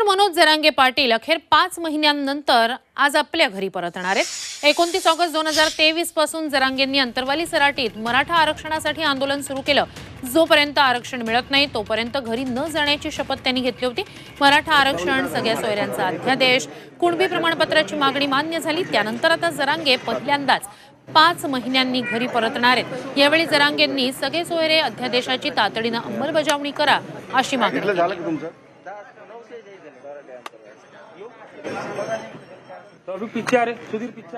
तर मनोज जरांगे पाटील अखेर पाच महिन्यांनंतर आज आपल्या घरी परतणार आहेत. एकोणतीस ऑगस्ट दोन हजार तेवीसपासून जरांगेंनी अंतरवाली सराटीत मराठा आरक्षणासाठी आंदोलन सुरू केलं. जोपर्यंत आरक्षण मिळत नाही तोपर्यंत घरी न जाण्याची शपथ त्यांनी घेतली होती. मराठा आरक्षण सगळ्या सोयऱ्यांचा अध्यादेश कुणबी प्रमाणपत्राची मागणी मान्य झाली. त्यानंतर आता जरांगे पहिल्यांदाच पाच महिन्यांनी घरी परतणार आहेत. यावेळी जरांगेंनी सगळे सोयरे अध्यादेशाची तातडीनं अंमलबजावणी करा अशी मागणी इथलं केली. अरे आ सुधीर पीछे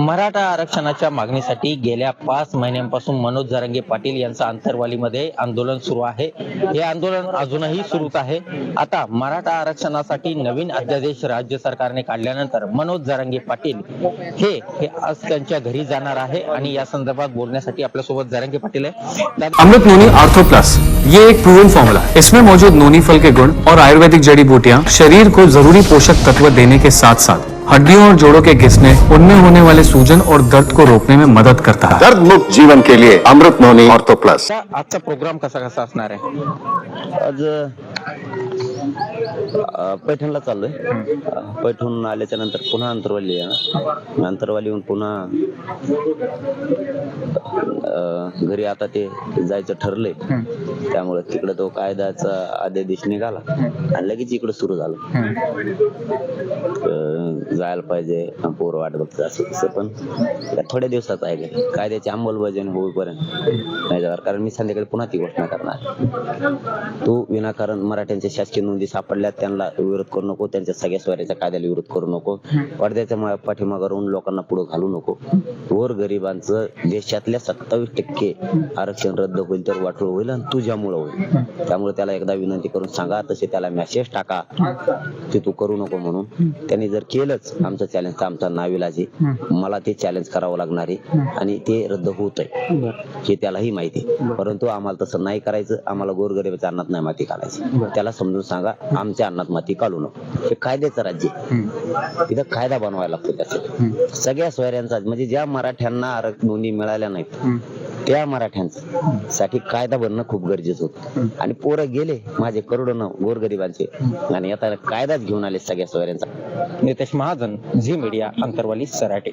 मराठा आरक्षणाच्या मागणीसाठी गेल्या पाच महिन्यांपासून मनोज जरांगे पाटील यांचं आंतरवालीमध्ये आंदोलन सुरू आहे. हे आंदोलन अजूनही सुरूच आहे. आता मराठा आरक्षणासाठी नवीन अध्यादेश राज्य सरकारने काढल्यानंतर मनोज जरांगे पाटील हे आज त्यांच्या घरी जाणार आहे आणि या संदर्भात बोलण्यासाठी आपल्यासोबत जरांगे पाटील आहे अमृत नोनी आर्थो प्लस. ये एक प्रूवन फॉर्मूला इसमें मौजूद नोनी फल के गुण और आयुर्वेदिक जड़ी बूटियां शरीर को जरूरी पोषक तत्व देने के साथ साथ हड्डियों और जोड़ों के घिसने उनमें होने वाले सूजन और दर्द को रोकने में मदद करता है। दर्द मुक्त जीवन के लिए अमृत मोहनी और तो प्लस। आज आजचा प्रोग्राम कसा कसा असणार आहे आज पैठणला चाललोय. पैठण आल्याच्यानंतर पुन्हा अंतरवाली येणार अंतरवालीहून पुन्हा घरी आता ते जायचं ठरलंय. त्यामुळे तिकडे तो कायद्याचा अध्यादेश निघाला. आणि लगेच इकडे सुरू झालं. जायला पाहिजे पोर वाट बघतात असं तसं पण. थोड्या दिवसात आहे. काय. कायद्याची अंमलबजावणी होईपर्यंत. नाही जाणार कारण मी संध्याकाळी पुन्हा ती घोषणा करणार. तू विनाकारण मराठ्यांच्या शासकीय नोंदी सापडल्या त्यांना विरोध करू नको त्यांच्या सगळ्या स्वराच्या कायद्याला विरोध करू नको. पडद्याच्या पाठीमागा राहून लोकांना पुढे घालू नको. वर गरिबांचं देशातल्या सत्तावीस टक्के आरक्षण रद्द होईल तर वाटोळ होईल आणि तुझ्यामुळे होईल. त्यामुळे त्याला एकदा विनंती करून सांगा तसे त्याला मेसेज टाका. ते तू करू नको म्हणून. त्यांनी जर केलंच आमचं चॅलेंज तर आमचा नाविलाजी मला ते चॅलेंज करावं लागणार आहे आणि ते रद्द होत आहे हे त्यालाही माहिती आहे. परंतु आम्हाला तसं नाही करायचं. आम्हाला गोरगरीबाच्या अन्नात नाही माती घालायची. त्याला समजून सांगा आमच्या अन्नात माती काढू नको. हे कायद्याचं राज्य. तिथं कायदा बनवायला लागतो त्यासाठी सगळ्या सोयऱ्यांचा म्हणजे ज्या मराठ्यांना आरक्षण नोंदी मिळाल्या नाहीत त्या मराठ्यांचा साठी कायदा बनणं खूप गरजेचं होतं. आणि पोरं गेले माझे करोडो गोरगरिबांचे आणि आता कायदाच घेऊन आले सगळ्या सोयऱ्यांचा. Nitesh Mahajan Zee Media Antarwali Sarate.